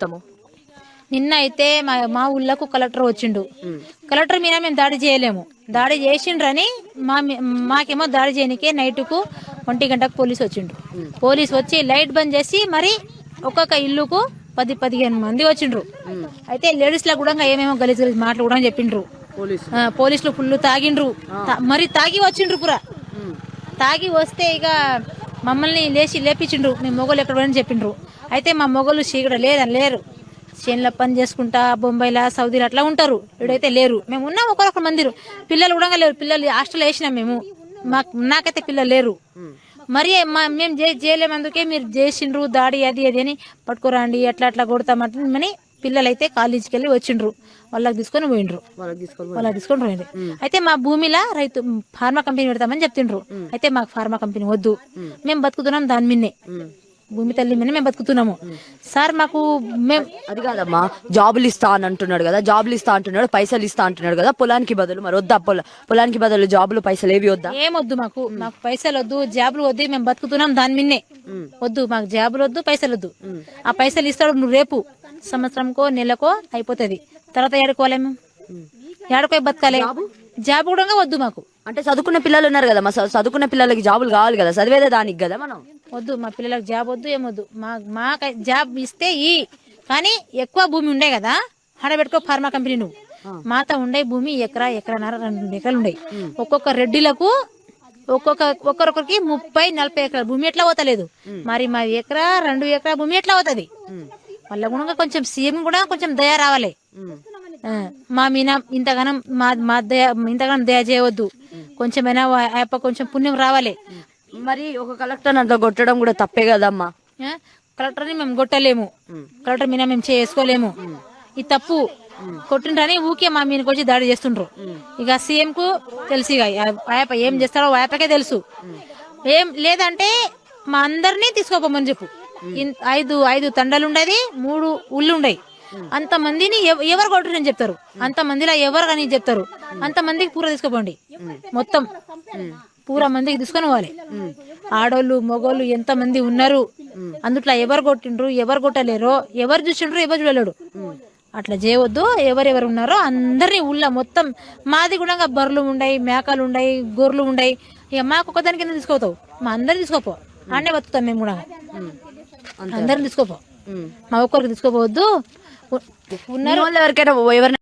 మొత్తము నిన్న అయితే మా మా ఊళ్ళకు కలెక్టర్ వచ్చిండు. కలెక్టర్ మీద మేము దాడి చేయలేము. దాడి చేసిండ్రని మా మీ- మాకేమో దాడి చేయనికే నైట్కు ఒంటి గంటకు పోలీసు వచ్చిండు. పోలీసు వచ్చి లైట్ బంద్ చేసి మరి ఒక్కొక్క ఇల్లుకు పది పదిహేను మంది వచ్చిండ్రు. అయితే లేడీస్లకు కూడా ఏమేమో గలీజ్ గలీజ్ మాటలు కూడా చెప్పిండ్రు. పోలీసులు ఫుల్ తాగిండ్రు. మరి తాగి వచ్చిండ్రు పురా. తాగి వస్తే ఇక మమ్మల్ని లేచి లేపించిండ్రు. మీ మొగలు ఎక్కడ పోయినా చెప్పిండ్రు. అయితే మా మొగలు చీకడ లేదని లేరు. చేనులో పని చేసుకుంటా బొంబాయిలా సౌదీలో అట్లా ఉంటారు. ఇక్కడైతే లేరు. మేము ఉన్నాం ఒకరొక మందిరు. పిల్లలు కూడా లేరు. పిల్లలు హాస్టల్ వేసినాం మేము. మాకు నాకైతే పిల్లలు లేరు. మరి మేము చే- చేయలేమందుకే మీరు చేసిండ్రు దాడి అది అది అని పట్టుకురండి ఎట్లా అట్లా కొడతామని పిల్లలైతే కాలేజీకి వెళ్ళి వచ్చిండ్రు. వాళ్ళకి తీసుకొని పోయిండ్రు. వాళ్ళకి తీసుకొని పోయింది అయితే మా భూమిలో రైతు ఫార్మా కంపెనీ పెడతామని చెప్తుండ్రు. అయితే మాకు ఫార్మా కంపెనీ వద్దు. మేము. బతుకుతున్నాం దాని మిన్నే. భూమి తల్లి మీద మేము బతుకుతున్నాము. సార్ మాకు మేము అది కాదమ్మా. జాబులు ఇస్తా అని అంటున్నాడు కదా. జాబులు ఇస్తా అంటున్నాడు పైసలు ఇస్తా అంటున్నాడు కదా. పొలానికి బదులు మరి వద్దా? పొల పొలానికి బదులు జాబులు పైసలు ఏవి వద్దా? ఏమొద్దు మాకు. మాకు పైసలు వద్దు. జాబులు వద్దు. మేము బతుకుతున్నాం దాని మిన్నే. వద్దు. మాకు జాబులు వద్దు పైసలు వద్దు. ఆ పైసలు ఇస్తాడు నువ్వు రేపు. సంవత్సరంకో నెలకో అయిపోతుంది. తర్వాత ఏడుకోవాలి మేము? ఏడుకోయి బతకాలి. జాబ్ కూడా వద్దు మాకు. అంటే చదువుకున్న పిల్లలు ఉన్నారు కదా మా చదువుకున్న పిల్లలకి జాబులు కావాలి కదా చదివేదే దానికి కదా మనం? వద్దు మా పిల్లలకు జాబ్ వద్దు ఏమొద్దు మా మాకు జాబ్ ఇస్తే ఈ. కానీ ఎక్కువ భూమి ఉండే కదా ఆడబెట్టుకో ఫార్మా కంపెనీ నువ్వు. మాత ఉండే భూమి ఎకరా ఎకరన్నర రెండు ఎకరాలు ఉండే. ఒక్కొక్క రెడ్డిలకు ఒక్కొక్క ఒక్కొక్కరికి ముప్పై నలభై ఎకరాల. భూమి ఎట్లా పోతలేదు? మరి మా ఎకరా రెండు ఎకరా భూమి ఎట్లా పోతుంది? వాళ్ళ కూడా కొంచెం సీఎం కూడా కొంచెం దయ రావాలి. మా మీన ఇంతగానం మా మా దయ ఇంతగానం దయ చేయవద్దు. కొంచెమైనా ఆయప్ప కొంచెం పుణ్యం రావాలి. మరి ఒక కలెక్టర్ అంతా కొట్టడం కూడా తప్పే కదమ్మా? కలెక్టర్ని మేము కొట్టలేము. కలెక్టర్ మీద మేము చేసుకోలేము. ఇది తప్పు కొట్టిండ్రని ఊకే మా మీదకి వచ్చి దాడి చేస్తుండ్రు. ఇక సీఎం కు తెలుసు ఇక ఆయప్ప ఏం చేస్తారో ఆయప్పకే తెలుసు. ఏం లేదంటే మా అందరినీ తీసుకోపోమని చెప్పు. ఐదు ఐదు తండాలు ఉండేది మూడు ఊళ్ళు ఉండయి అంత మందిని ఎవ- ఎవరు కొట్టురని చెప్తారు. అంత మందిలో ఎవరు కానీ చెప్తారు. అంత మందికి పూర తీసుకోపోండి. మొత్తం. పూరా మందికి తీసుకొని పోవాలి ఆడోళ్ళు మగోళ్ళు ఎంత మంది ఉన్నారు? అందుట్లో ఎవరు కొట్టిండ్రు ఎవరు కొట్టలేరో ఎవరు చూసిండ్రు ఎవరు చూడలేడు. అట్లా చేయవద్దు. ఎవరెవరు ఉన్నారో అందరినీ ఊళ్ళో మొత్తం మాది కూడా బర్రెలు ఉండయి మేకలు ఉండయి గొర్రెలు ఉండయి. ఇక మాకు ఒక్కదాని కింద తీసుకోతావు మా అందరిని తీసుకోపో. ఆడనే బతుకుతాం మేము కూడా. అందరిని తీసుకోపో. మా ఒక్కరికి తీసుకోపోవద్దు. ఉ- ఉన్న వాళ్ళు ఎవరికైనా ఎవరైనా